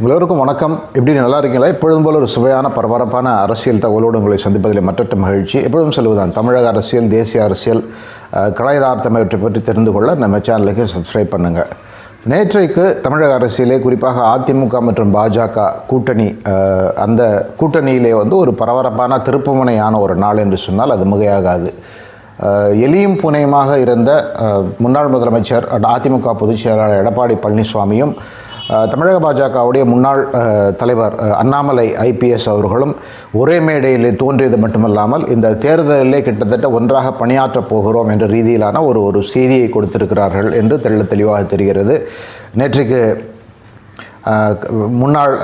எல்லோருக்கும் வணக்கம். எப்படி நல்லா இருக்கீங்களா? எப்பொழுதும் போல ஒரு சுவையான பரபரப்பான அரசியல் தகவலோடு உங்களை சந்திப்பதில் மற்றற்ற மகிழ்ச்சி. எப்பொழுதும் சொல்லுவதுதான் தமிழக அரசியல் தேசிய அரசியல் அஹ், கலாயதார்த்தம் இவற்றை பற்றி தெரிந்து கொள்ள நம்ம சேனலுக்கு சப்ஸ்கிரைப் பண்ணுங்கள் நேற்றைக்கு தமிழக அரசியலே குறிப்பாக அதிமுக மற்றும் பாஜக கூட்டணி அந்த கூட்டணியிலே வந்து ஒரு பரபரப்பான திருப்புமுனையான ஒரு நாள் என்று சொன்னால் அது மிகையாகாது. எளியும் எலியும் புனையுமாக இருந்த முன்னாள் முதலமைச்சர் அதிமுக பொதுச் செயலாளர் எடப்பாடி பழனிசாமியும் தமிழக பாஜகவுடைய முன்னாள் தலைவர் அண்ணாமலை ஐபிஎஸ் அவர்களும் ஒரே மேடையில் தோன்றியது மட்டுமல்லாமல் இந்த தேர்தலிலே கிட்டத்தட்ட ஒன்றாக பணியாற்றப் போகிறோம் என்ற ரீதியிலான ஒரு ஒரு செய்தியை கொடுத்திருக்கிறார்கள் என்று தெள்ள தெளிவாக தெரிகிறது. நேற்றைக்கு முன்னாள்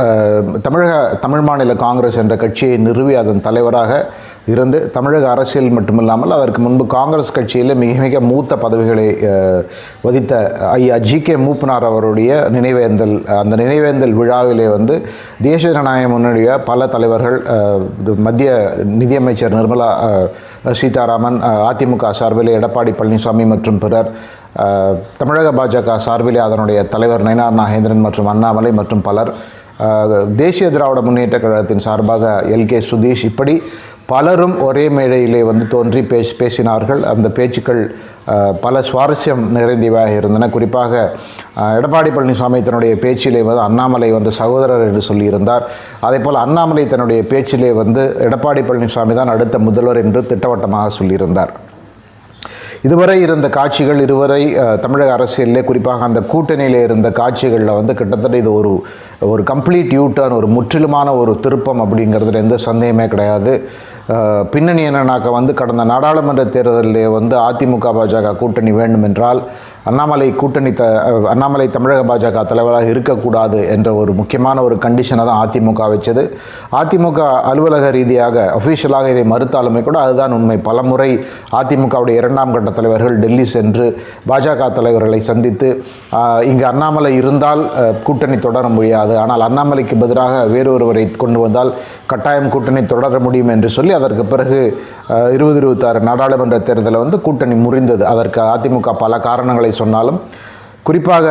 தமிழக தமிழ் மாநில காங்கிரஸ் என்ற கட்சியை நிறுவி அதன் தலைவராக இருந்து தமிழக அரசியல் மட்டுமில்லாமல் அதற்கு முன்பு காங்கிரஸ் கட்சியில் மிக மிக மூத்த பதவிகளை வதித்த ஐயா ஜி கே மூப்பனார் அவருடைய நினைவேந்தல் அந்த நினைவேந்தல் விழாவிலே வந்து தேசிய ஜனநாயக முன்னணிய பல தலைவர்கள் மத்திய நிதியமைச்சர் நிர்மலா சீதாராமன் அதிமுக சார்பில் எடப்பாடி பழனிசாமி மற்றும் பிறர் தமிழக பாஜக சார்பிலே அதனுடைய தலைவர் நயனார் நாகேந்திரன் மற்றும் அண்ணாமலை மற்றும் பலர் தேசிய திராவிட முன்னேற்ற கழகத்தின் சார்பாக எல் கே சுதீஷ் இப்படி பலரும் ஒரே மேடையிலே வந்து தோன்றி பேசி பேசினார்கள். அந்த பேச்சுக்கள் பல சுவாரஸ்யம் நிறைந்தவையாக இருந்தன. குறிப்பாக எடப்பாடி பழனிசாமி தன்னுடைய பேச்சிலே வந்து அண்ணாமலை வந்து சகோதரர் என்று சொல்லியிருந்தார். அதே போல் அண்ணாமலை தன்னுடைய பேச்சிலே வந்து எடப்பாடி பழனிசாமி தான் அடுத்த முதல்வர் என்று திட்டவட்டமாக சொல்லியிருந்தார். இதுவரை இருந்த காட்சிகள் இருவரை தமிழக அரசியலிலே குறிப்பாக அந்த கூட்டணியில் இருந்த காட்சிகளில் வந்து கிட்டத்தட்ட இது ஒரு ஒரு கம்ப்ளீட் யூ டர்ன் ஒரு முற்றிலுமான ஒரு திருப்பம் அப்படிங்கிறதுல எந்த சந்தேகமே கிடையாது. பின்னணி என்னன்னாக்க வந்து கடந்த நாடாளுமன்ற தேர்தலிலே வந்து அதிமுக பாஜக கூட்டணி வேண்டும் என்றால் அண்ணாமலை கூட்டணி த அண்ணாமலை தமிழக பாஜக தலைவராக இருக்கக்கூடாது என்ற ஒரு முக்கியமான ஒரு கண்டிஷனை தான் அதிமுக வச்சது. அதிமுக அலுவலக ரீதியாக அஃபீஷியலாக இதை மறுத்தாலுமே கூட அதுதான் உண்மை. பலமுறை அதிமுகவுடைய இரண்டாம் கட்ட தலைவர்கள் டெல்லி சென்று பாஜக தலைவர்களை சந்தித்து இங்கு அண்ணாமலை இருந்தால் கூட்டணி தொடர முடியாது. ஆனால் அண்ணாமலைக்கு பதிலாக வேறொருவரை கொண்டு வந்தால் கட்டாயம் கூட்டணி தொடர முடியும் என்று சொல்லி அதற்கு பிறகு இருபது இருபத்தாறு நாடாளுமன்ற தேர்தலில் வந்து கூட்டணி முறிந்தது. அதற்கு அதிமுக பல காரணங்களை சொன்னாலும் குறிப்பாக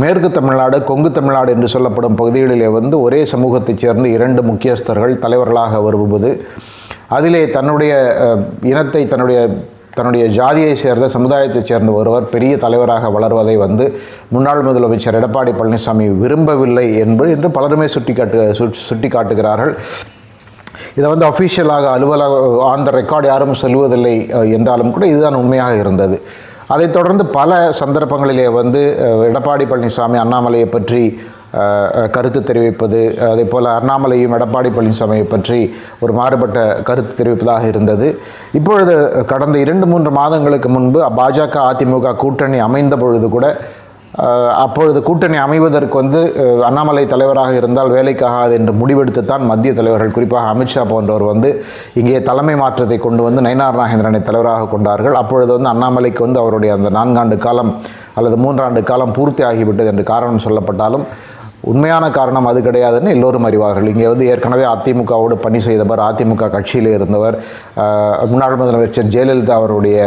மேற்கு தமிழ்நாடு கொங்கு தமிழ்நாடு என்று சொல்லப்படும் பகுதிகளிலே வந்து ஒரே சமூகத்தைச் சேர்ந்து இரண்டு முக்கியஸ்தர்கள் தலைவர்களாக வருவது அதிலே தன்னுடைய இனத்தை தன்னுடைய தன்னுடைய ஜாதியை சேர்ந்த சமுதாயத்தைச் சேர்ந்த ஒருவர் பெரிய தலைவராக வளர்வதை வந்து முன்னாள் முதலமைச்சர் எடப்பாடி பழனிசாமி விரும்பவில்லை என்பது என்று பலருமே சுட்டிக்காட்டு சுட்டி சுட்டி காட்டுகிறார்கள் இதை வந்து அஃபீஷியலாக அலுவலக ஆன் த ரெக்கார்டு யாரும் சொல்வதில்லை என்றாலும் கூட இதுதான் உண்மையாக இருந்தது. அதைத் தொடர்ந்து பல சந்தர்ப்பங்களிலே வந்து எடப்பாடி பழனிசாமி அண்ணாமலையை பற்றி கருத்து தெரிவிப்பது அதே போல் அண்ணாமலையும் எடப்பாடி பழனிசாமியை பற்றி ஒரு மாறுபட்ட கருத்து தெரிவிப்பதாக இருந்தது. இப்பொழுது கடந்த இரண்டு மூன்று மாதங்களுக்கு முன்பு பாஜக அதிமுக கூட்டணி அமைந்த பொழுது கூட அப்பொழுது கூட்டணி அமைவதற்கு வந்து அண்ணாமலை தலைவராக இருந்தால் வேலைக்காகாது என்று முடிவெடுத்துத்தான் மத்திய தலைவர்கள் குறிப்பாக அமித்ஷா போன்றவர் வந்து இங்கே தலைமை மாற்றத்தை கொண்டு வந்து நயினார் நாகேந்திரனை தலைவராக கொண்டார்கள். அப்பொழுது வந்து அண்ணாமலைக்கு வந்து அவருடைய அந்த நான்காண்டு காலம் அல்லது மூன்றாண்டு காலம் பூர்த்தி ஆகிவிட்டது என்று காரணம் சொல்லப்பட்டாலும் உண்மையான காரணம் அது கிடையாதுன்னு எல்லோரும் அறிவார்கள். இங்கே வந்து ஏற்கனவே அதிமுகவோடு பணி செய்தவர் அதிமுக கட்சியில் இருந்தவர் முன்னாள் முதலமைச்சர் ஜெயலலிதா அவருடைய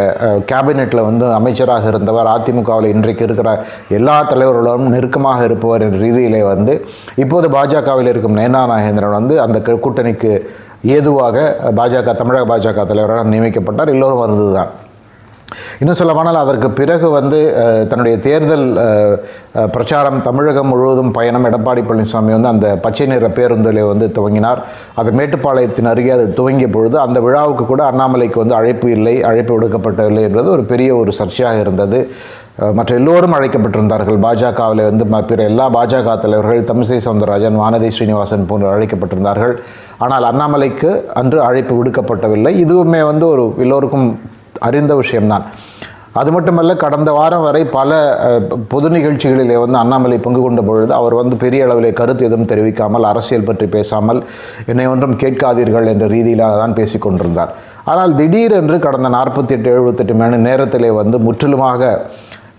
கேபினெட்டில் வந்து அமைச்சராக இருந்தவர் அதிமுகவில் இன்றைக்கு இருக்கிற எல்லா தலைவர்களும் நெருக்கமாக இருப்பவர் என்ற ரீதியிலே வந்து இப்போது பாஜகவில் இருக்கும் நயனா நாகேந்திரன் வந்து அந்த கூட்டணிக்கு ஏதுவாக பாஜக தமிழக பாஜக தலைவராக நியமிக்கப்பட்டார். எல்லோரும் வந்ததுதான். இன்னும் சொல்லப்போனால் அதற்கு பிறகு வந்து தன்னுடைய தேர்தல் பிரச்சாரம் தமிழகம் முழுவதும் பயணம். எடப்பாடி பழனிசாமி வந்து அந்த பச்சை நிற பேருந்தில் வந்து துவங்கினார். அது மேட்டுப்பாளையத்தின் அருகே அது துவங்கிய பொழுது அந்த விழாவுக்கு கூட அண்ணாமலைக்கு வந்து அழைப்பு இல்லை அழைப்பு விடுக்கப்படவில்லை என்பது ஒரு பெரிய ஒரு சர்ச்சையாக இருந்தது. மற்ற எல்லோரும் அழைக்கப்பட்டிருந்தார்கள். பாஜகவில் வந்து பிற எல்லா பாஜக தலைவர்கள் தமிழிசை சவுந்தரராஜன் வானதி ஸ்ரீனிவாசன் போன்ற அழைக்கப்பட்டிருந்தார்கள். ஆனால் அண்ணாமலைக்கு அன்று அழைப்பு விடுக்கப்படவில்லை இதுவுமே வந்து ஒரு எல்லோருக்கும் அறிந்த விஷயம்தான். அது மட்டுமல்ல கடந்த வாரம் வரை பல பொது நிகழ்ச்சிகளிலே வந்து அண்ணாமலை பங்கு கொண்ட பொழுது அவர் வந்து பெரிய அளவிலே கருத்து எதுவும் தெரிவிக்காமல் அரசியல் பற்றி பேசாமல் என்னை ஒன்றும் கேட்காதீர்கள் என்ற ரீதியிலாக தான் பேசிக் கொண்டிருந்தார். ஆனால் திடீரென்று கடந்த நாற்பத்தி எட்டு எழுபத்தெட்டு மணி நேரத்திலே வந்து முற்றிலுமாக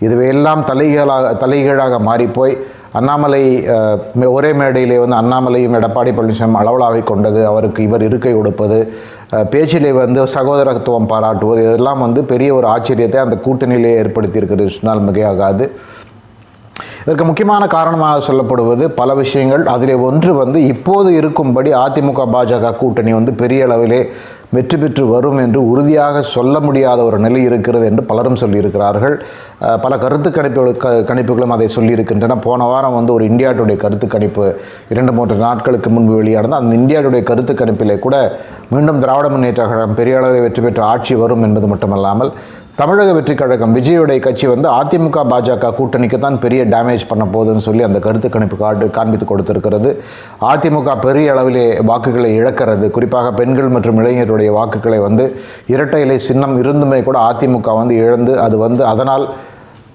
இதுவையெல்லாம் தலைகீழாக தலைகீழாக மாறிப்போய் அண்ணாமலை ஒரே மேடையிலே வந்து அண்ணாமலையும் எடப்பாடி பழனிசாமி அளவலாவை கொண்டது அவருக்கு இவர் இருக்கை கொடுப்பது பேச்சிலே வந்து சகோதரத்துவம் பாராட்டுவது இதெல்லாம் வந்து பெரிய ஒரு ஆச்சரியத்தை அந்த கூட்டணியிலே ஏற்படுத்தியிருக்கிறது சொன்னால் மிகையாகாது. இதற்கு முக்கியமான காரணமாக சொல்லப்படுவது பல விஷயங்கள். அதிலே ஒன்று வந்து இப்போது இருக்கும்படி அதிமுக பாஜக கூட்டணி வந்து பெரிய அளவிலே வெற்றி பெற்று வரும் என்று உறுதியாக சொல்ல முடியாத ஒரு நிலை இருக்கிறது என்று பலரும் சொல்லியிருக்கிறார்கள். பல கருத்து கணிப்புகள் க கணிப்புகளும் அதை சொல்லியிருக்கின்றன. போன வாரம் வந்து ஒரு இந்தியா டுடே கருத்து கணிப்பு இரண்டு மூன்று நாட்களுக்கு முன்பு வெளியானது. அந்த இந்தியா டுடே கருத்து கணிப்பிலே கூட மீண்டும் திராவிட முன்னேற்ற கழகம் பெரிய அளவில் வெற்றி பெற்று ஆட்சி வரும் என்பது மட்டுமல்லாமல் தமிழக வெற்றி கழகம் விஜயுடைய கட்சி வந்து அதிமுக பாஜக கூட்டணிக்கு தான் பெரிய டேமேஜ் பண்ண போகுதுன்னு சொல்லி அந்த கருத்து கணிப்பு காட்டு காண்பித்து கொடுத்திருக்கிறது. அதிமுக பெரிய அளவிலே வாக்குகளை இழக்கிறது. குறிப்பாக பெண்கள் மற்றும் இளைஞருடைய வாக்குகளை வந்து இரட்டை இலை சின்னம் இருந்துமே கூட அதிமுக வந்து இழந்து அது வந்து அதனால்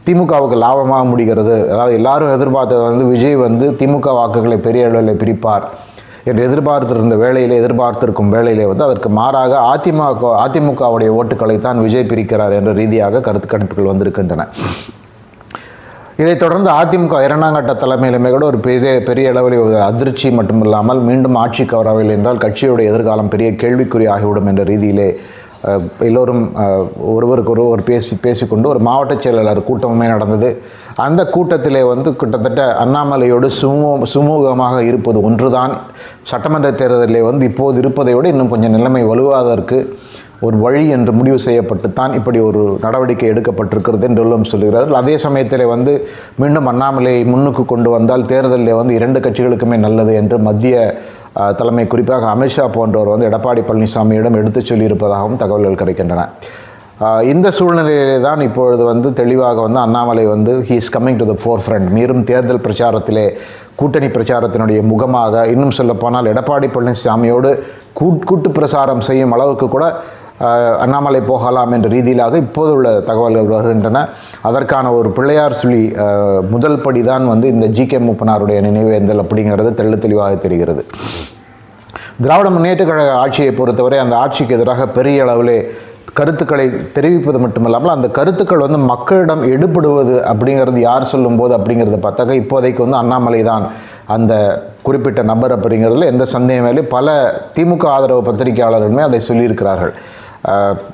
திமுகவுக்கு லாபமாக முடிகிறது. அதாவது எல்லாரும் எதிர்பார்த்தது வந்து விஜய் வந்து திமுக வாக்குகளை பெரிய அளவில் பிரிப்பார். என்று எதிர்பார்த்திருந்த வேளையிலே எதிர்பார்த்திருக்கும் வேளையிலே வந்து அதற்கு மாறாக அதிமுக அதிமுகவுடைய ஓட்டுக்களை தான் விஜய் பிரிக்கிறார் என்ற ரீதியாக கருத்து கணிப்புகள் வந்திருக்கின்றன. இதைத் தொடர்ந்து அதிமுக இரண்டாம் கட்ட தலைமையிலுமே கூட ஒரு பெரிய பெரிய அளவில் ஒரு அதிர்ச்சி மட்டுமில்லாமல் மீண்டும் ஆட்சிக்கு வரவில்லை என்றால் கட்சியுடைய எதிர்காலம் பெரிய கேள்விக்குறி ஆகிவிடும் என்ற ரீதியிலே எல்லோரும் ஒருவருக்கு ஒருவர் பேசி பேசிக்கொண்டு ஒரு மாவட்ட செயலாளர் கூட்டமுமே நடந்தது. அந்த கூட்டத்திலே வந்து கிட்டத்தட்ட அண்ணாமலையோடு சுமூ சுமூகமாக இருப்பது ஒன்றுதான். சட்டமன்ற தேர்தலிலே வந்து இப்போது இருப்பதை விட இன்னும் கொஞ்சம் நிலைமை வலுவாதற்கு ஒரு வழி என்று முடிவு செய்யப்பட்டு தான் இப்படி ஒரு நடவடிக்கை எடுக்கப்பட்டிருக்கிறது என்றெல்லாம் சொல்கிறார்கள் அதே சமயத்தில் வந்து மீண்டும் அண்ணாமலையை முன்னுக்கு கொண்டு வந்தால் தேர்தலில் வந்து இரண்டு கட்சிகளுக்குமே நல்லது என்று மத்திய தலைமை குறிப்பாக அமித்ஷா போன்றவர் வந்து எடப்பாடி பழனிசாமியிடம் எடுத்துச் சொல்லியிருப்பதாகவும் தகவல்கள் கிடைக்கின்றன. இந்த சூழ்நிலையிலே தான் இப்பொழுது வந்து தெளிவாக வந்து அண்ணாமலை வந்து he is coming to the forefront மீறும் தேர்தல் பிரச்சாரத்திலே கூட்டணி பிரச்சாரத்தினுடைய முகமாக இன்னும் சொல்லப்போனால் எடப்பாடி பழனிசாமியோடு கூட்டு பிரசாரம் செய்யும் அளவுக்கு கூட அண்ணாமலை போகலாம் என்ற ரீதியிலாக இப்போது உள்ள தகவல்கள் வருகின்றன. அதற்கான ஒரு பிள்ளையார் சொல்லி முதல் படி தான் வந்து இந்த ஜி கே மூப்பனாருடைய நினைவேந்தல் அப்படிங்கிறது தெள்ள தெளிவாக தெரிகிறது. திராவிட முன்னேற்ற கழக ஆட்சியை பொறுத்தவரை அந்த ஆட்சிக்கு எதிராக பெரிய அளவிலே கருத்துக்களை தெரிவிப்பது மட்டுமல்லாமல் அந்த கருத்துக்கள் வந்து மக்களிடம் எடுபடுவது அப்படிங்கிறது யார் சொல்லும்போது அப்படிங்கிறத பார்த்தாக்க இப்போதைக்கு வந்து அண்ணாமலை தான் அந்த குறிப்பிட்ட நபர் அப்படிங்கிறதுல எந்த சந்தேகமே பல திமுக ஆதரவு பத்திரிகையாளர்களுமே அதை சொல்லியிருக்கிறார்கள்.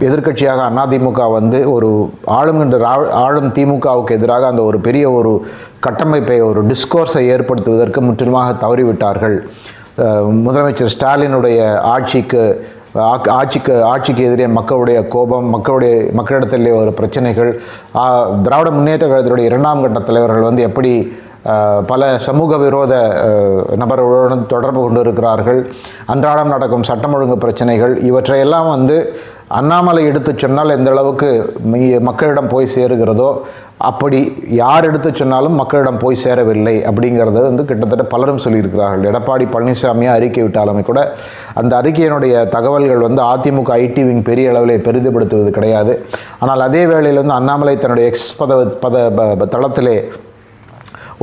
எதிர்கட்சியாக அதிமுக வந்து ஒரு ஆளுங்கின்ற ரா- ஆளும் திமுகவுக்கு எதிராக அந்த ஒரு பெரிய ஒரு கட்டமைப்பை ஒரு டிஸ்கோர்ஸை ஏற்படுத்துவதற்கு முற்றிலுமாக தவறிவிட்டார்கள். முதலமைச்சர் ஸ்டாலினுடைய ஆட்சிக்கு ஆட்சிக்கு ஆட்சிக்கு எதிரே மக்களுடைய கோபம் மக்களுடைய மக்களிடத்திலே ஒரு பிரச்சனைகள். திராவிட முன்னேற்ற கழகத்தினுடைய இரண்டாம் கட்ட தலைவர்கள் வந்து எப்படி பல சமூக விரோத நபர்களுடன் தொடர்பு கொண்டு இருக்கிறார்கள் அன்றாடம் நடக்கும் சட்டம் ஒழுங்கு பிரச்சனைகள் இவற்றையெல்லாம் வந்து அண்ணாமலை எடுத்துச் சொன்னால் எந்த அளவுக்கு மக்களிடம் போய் சேருகிறதோ அப்படி யார் எடுத்து சொன்னாலும் மக்களிடம் போய் சேரவில்லை அப்படிங்கிறது வந்து கிட்டத்தட்ட பலரும் சொல்லியிருக்கிறார்கள். எடப்பாடி பழனிசாமியை அறிக்கை விட்டாலுமே கூட அந்த அறிக்கையினுடைய தகவல்கள் வந்து அதிமுக ஐடி விங் பெரிய அளவில் பெரிதுபடுத்துவது கிடையாது. ஆனால் அதே வேளையில் வந்து அண்ணாமலை தன்னுடைய எக்ஸ் பத பத தளத்திலே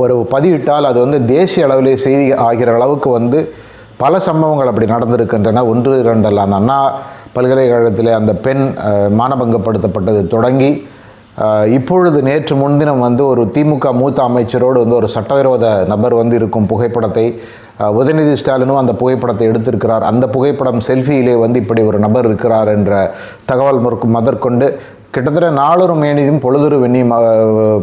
ஒரு பதிவிட்டால் அது வந்து தேசிய அளவிலே செய்தி ஆகிற அளவுக்கு வந்து பல சம்பவங்கள் அப்படி நடந்திருக்கின்றன. ஒன்று இரண்டு அல்ல. அந்த அண்ணா பல்கலைக்கழகத்திலே அந்த பெண் மானபங்கப்படுத்தப்பட்டது தொடங்கி இப்பொழுது நேற்று முன்தினம் வந்து ஒரு திமுக மூத்த அமைச்சரோடு வந்து ஒரு சட்டவிரோத நபர் வந்து இருக்கும் புகைப்படத்தை உதயநிதி ஸ்டாலினும் அந்த புகைப்படத்தை எடுத்திருக்கிறார். அந்த புகைப்படம் செல்ஃபியிலே வந்து இப்படி ஒரு நபர் இருக்கிறார் என்ற தகவல் முற்கு முதற்கொண்டு கிட்டத்தட்ட நாளொரு மேனியும் பொழுதொரு வெண்ணியும் அஹ்,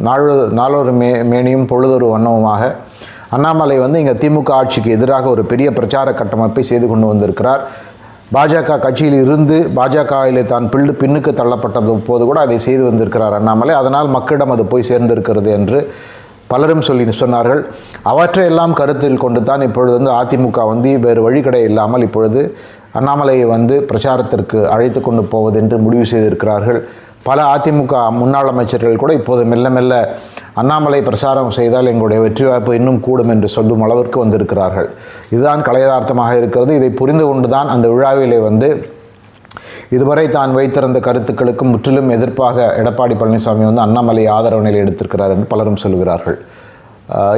நாளொரு நாளொரு மே மேனியும் பொழுதொரு வண்ணமுமாக அண்ணாமலை வந்து இங்கே திமுக ஆட்சிக்கு எதிராக ஒரு பெரிய பிரச்சார கட்டமைப்பை செய்து கொண்டு வந்திருக்கிறார். பாஜக கட்சியில் இருந்து பாஜகவிலே தான் பிள்ளு பின்னுக்கு தள்ளப்பட்டது போது கூட அதை செய்து வந்திருக்கிறார் அண்ணாமலை. அதனால் மக்களிடம் அது போய் சேர்ந்திருக்கிறது என்று பலரும் சொல்லி சொன்னார்கள். அவற்றையெல்லாம் கருத்தில் கொண்டு தான் இப்பொழுது வந்து அதிமுக வந்து வேறு வழிகடை இல்லாமல் இப்பொழுது அண்ணாமலையை வந்து பிரச்சாரத்திற்கு அழைத்து கொண்டு போவது என்று முடிவு செய்திருக்கிறார்கள். பல அதிமுக முன்னாள் அமைச்சர்கள் கூட இப்போது மெல்ல மெல்ல அண்ணாமலை பிரசாரம் செய்தால் எங்களுடைய வெற்றி வாய்ப்பு இன்னும் கூடும் என்று சொல்லும் அளவிற்கு வந்திருக்கிறார்கள். இதுதான் கலையதார்த்தமாக இருக்கிறது. இதை புரிந்து கொண்டு தான் அந்த விழாவிலே வந்து இதுவரை தான் வைத்திருந்த கருத்துக்களுக்கு முற்றிலும் எதிர்ப்பாக எடப்பாடி பழனிசாமி வந்து அண்ணாமலை ஆதரவு நிலை எடுத்திருக்கிறார் என்று பலரும் சொல்கிறார்கள்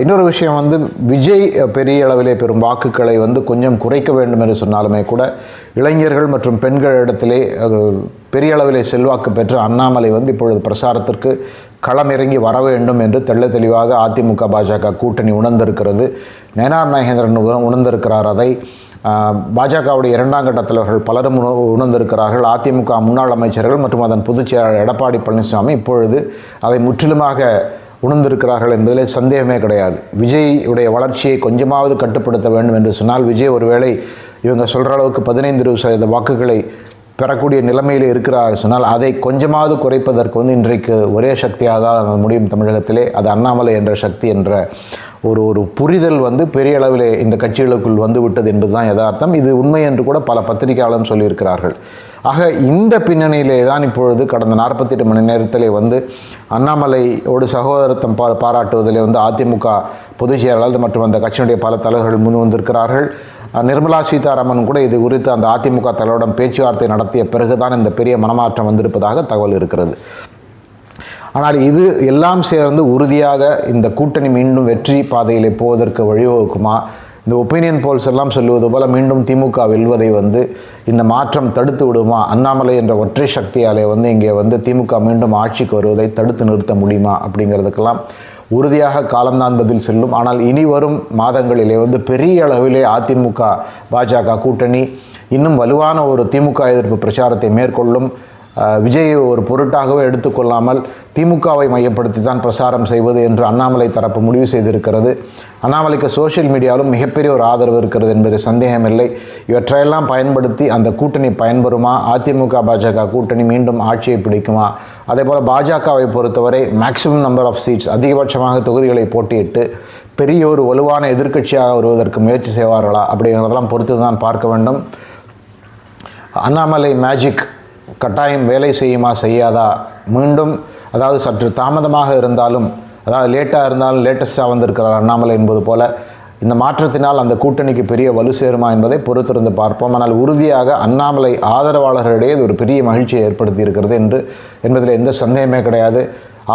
இன்னொரு விஷயம் வந்து விஜய் பெரிய அளவிலே பெறும் வாக்குகளை வந்து கொஞ்சம் குறைக்க வேண்டும் என்று சொன்னாலுமே கூட இளைஞர்கள் மற்றும் பெண்களிடத்திலே அஹ், பெரிய அளவிலே செல்வாக்கு பெற்ற அண்ணாமலை வந்து இப்பொழுது பிரசாரத்திற்கு களமிறங்கி வர வேண்டும் என்று தெள்ள தெளிவாக அதிமுக பாஜக கூட்டணி உணர்ந்திருக்கிறது. நேனார் நாகேந்திரன் உணர்ந்திருக்கிறார் அதை. பாஜகவுடைய இரண்டாம் கட்ட தலைவர்கள் பலரும் உணர்ந்திருக்கிறார்கள். அதிமுக முன்னாள் அமைச்சர்கள் மற்றும் அதன் பொதுச் செயலாளர் எடப்பாடி பழனிசாமி இப்பொழுது அதை முற்றிலுமாக உணர்ந்திருக்கிறார்கள் என்பதிலே சந்தேகமே கிடையாது. விஜய் உடைய வளர்ச்சியை கொஞ்சமாவது கட்டுப்படுத்த வேண்டும் என்று சொன்னால் விஜய் ஒருவேளை இவங்க சொல்கிற அளவுக்கு பதினைந்து இருபது சதவீத வாக்குகளை பெறக்கூடிய நிலைமையில் இருக்கிறார் சொன்னால் அதை கொஞ்சமாவது குறைப்பதற்கு வந்து இன்றைக்கு ஒரே சக்தியாக தான் முடியும் தமிழகத்திலே. அது அண்ணாமலை என்ற சக்தி என்ற ஒரு ஒரு புரிதல் வந்து பெரிய அளவில் இந்த கட்சிகளுக்குள் வந்து விட்டது என்பதுதான் யதார்த்தம். இது உண்மை என்று கூட பல பத்திரிகையாளரும் சொல்லியிருக்கிறார்கள். ஆக இந்த பின்னணியிலே தான் இப்பொழுது கடந்த நாற்பத்தெட்டு மணி நேரத்திலே வந்து அண்ணாமலையோடு சகோதரத்தம் பா பாராட்டுவதிலே வந்து அதிமுக பொதுச் செயலாளர் மற்றும் அந்த கட்சியினுடைய பல தலைவர்கள் முன் வந்திருக்கிறார்கள். நிர்மலா சீதாராமன் கூட இது குறித்து அந்த அதிமுக தலைவரிடம் பேச்சுவார்த்தை நடத்திய பிறகுதான் இந்த பெரிய மனமாற்றம் வந்திருப்பதாக தகவல் இருக்கிறது. ஆனால் இது எல்லாம் சேர்ந்து உறுதியாக இந்த கூட்டணி மீண்டும் வெற்றி பாதையில் போவதற்கு வழிவகுக்குமா? இந்த ஒப்பீனியன் போல்ஸ் எல்லாம் சொல்லுவது போல மீண்டும் திமுக வெல்வதை வந்து இந்த மாற்றம் தடுத்து விடுமா? அண்ணாமலை என்ற ஒற்றை சக்தியாலே வந்து இங்கே வந்து திமுக மீண்டும் ஆட்சிக்கு வருவதை தடுத்து நிறுத்த முடியுமா? அப்படிங்கிறதுக்கெல்லாம் உறுதியாக காலம்தான் பதில் செல்லும். ஆனால் இனி வரும் மாதங்களிலே வந்து பெரிய அளவிலே அதிமுக பாஜக கூட்டணி இன்னும் வலுவான ஒரு திமுக எதிர்ப்பு பிரச்சாரத்தை மேற்கொள்ளும். விஜயை ஒரு பொருட்டாகவே எடுத்துக்கொள்ளாமல் திமுகவை மையப்படுத்தி தான் பிரசாரம் செய்வது என்று அண்ணாமலை தரப்பு முடிவு செய்திருக்கிறது. அண்ணாமலைக்கு சோஷியல் மீடியாவிலும் மிகப்பெரிய ஒரு ஆதரவு இருக்கிறது என்பது சந்தேகமில்லை. இவற்றையெல்லாம் பயன்படுத்தி அந்த கூட்டணி பயன்பெறுமா? அதிமுக பாஜக கூட்டணி மீண்டும் ஆட்சியை பிடிக்குமா? அதே போல் பாஜகவை பொறுத்தவரை மேக்ஸிமம் நம்பர் ஆஃப் சீட்ஸ் அதிகபட்சமாக தொகுதிகளை போட்டியிட்டு பெரிய ஒரு வலுவான எதிர்க்கட்சியாக வருவதற்கு முயற்சி செய்வார்களா அப்படிங்கிறதெல்லாம் பொறுத்து தான் பார்க்க வேண்டும். அண்ணாமலை மேஜிக் கட்டாயம் வேலை செய்யுமா செய்யாதா? மீண்டும் அதாவது சற்று தாமதமாக இருந்தாலும் அதாவது லேட்டாக இருந்தாலும் லேட்டஸ்ட்டாக வந்திருக்கிறார் அண்ணாமலை என்பது போல இந்த மாற்றத்தினால் அந்த கூட்டணிக்கு பெரிய வலு சேருமா என்பதை பொறுத்திருந்து பார்ப்போம். ஆனால் உறுதியாக அண்ணாமலை ஆதரவாளர்களிடையே இது ஒரு பெரிய மகிழ்ச்சியை ஏற்படுத்தி இருக்கிறது என்று என்பதில் எந்த சந்தேகமே கிடையாது.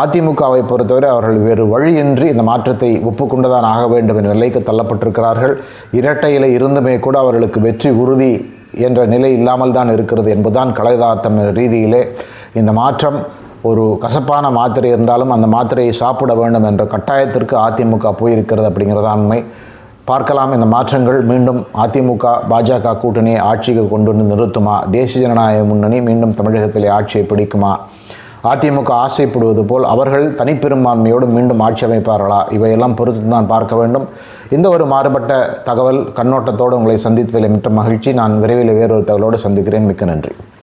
அதிமுகவை பொறுத்தவரை அவர்கள் வேறு வழியின்றி இந்த மாற்றத்தை ஒப்புக்கொண்டுதான் ஆக வேண்டும் என்ற நிலைக்கு தள்ளப்பட்டிருக்கிறார்கள். இரட்டையில இருந்துமே கூட அவர்களுக்கு வெற்றி உறுதி என்ற நிலை இல்லாமல் தான் இருக்கிறது என்பதுதான் கலைதார்த்தம் ரீதியிலே இந்த மாற்றம் ஒரு கசப்பான மாத்திரை இருந்தாலும் அந்த மாத்திரையை சாப்பிட வேண்டும் என்ற கட்டாயத்திற்கு அதிமுக போயிருக்கிறது அப்படிங்கிறதான் உண்மை. பார்க்கலாம். இந்த மாற்றங்கள் மீண்டும் அதிமுக பாஜக கூட்டணியை ஆட்சிக்கு கொண்டு வந்து நிறுத்துமா? தேசிய ஜனநாயக முன்னணி மீண்டும் தமிழகத்திலே ஆட்சியை பிடிக்குமா? அதிமுக ஆசைப்படுவது போல் அவர்கள் தனிப்பெரும்பான்மையோடு மீண்டும் ஆட்சி அமைப்பார்களா? இவையெல்லாம் பொறுத்து தான் பார்க்க வேண்டும். இந்த ஒரு மாறுபட்ட தகவல் கண்ணோட்டத்தோடு உங்களை சந்தித்ததில் மிக்க மகிழ்ச்சி. நான் விரைவில் வேறொரு தகவலோடு சந்திக்கிறேன். மிக்க நன்றி.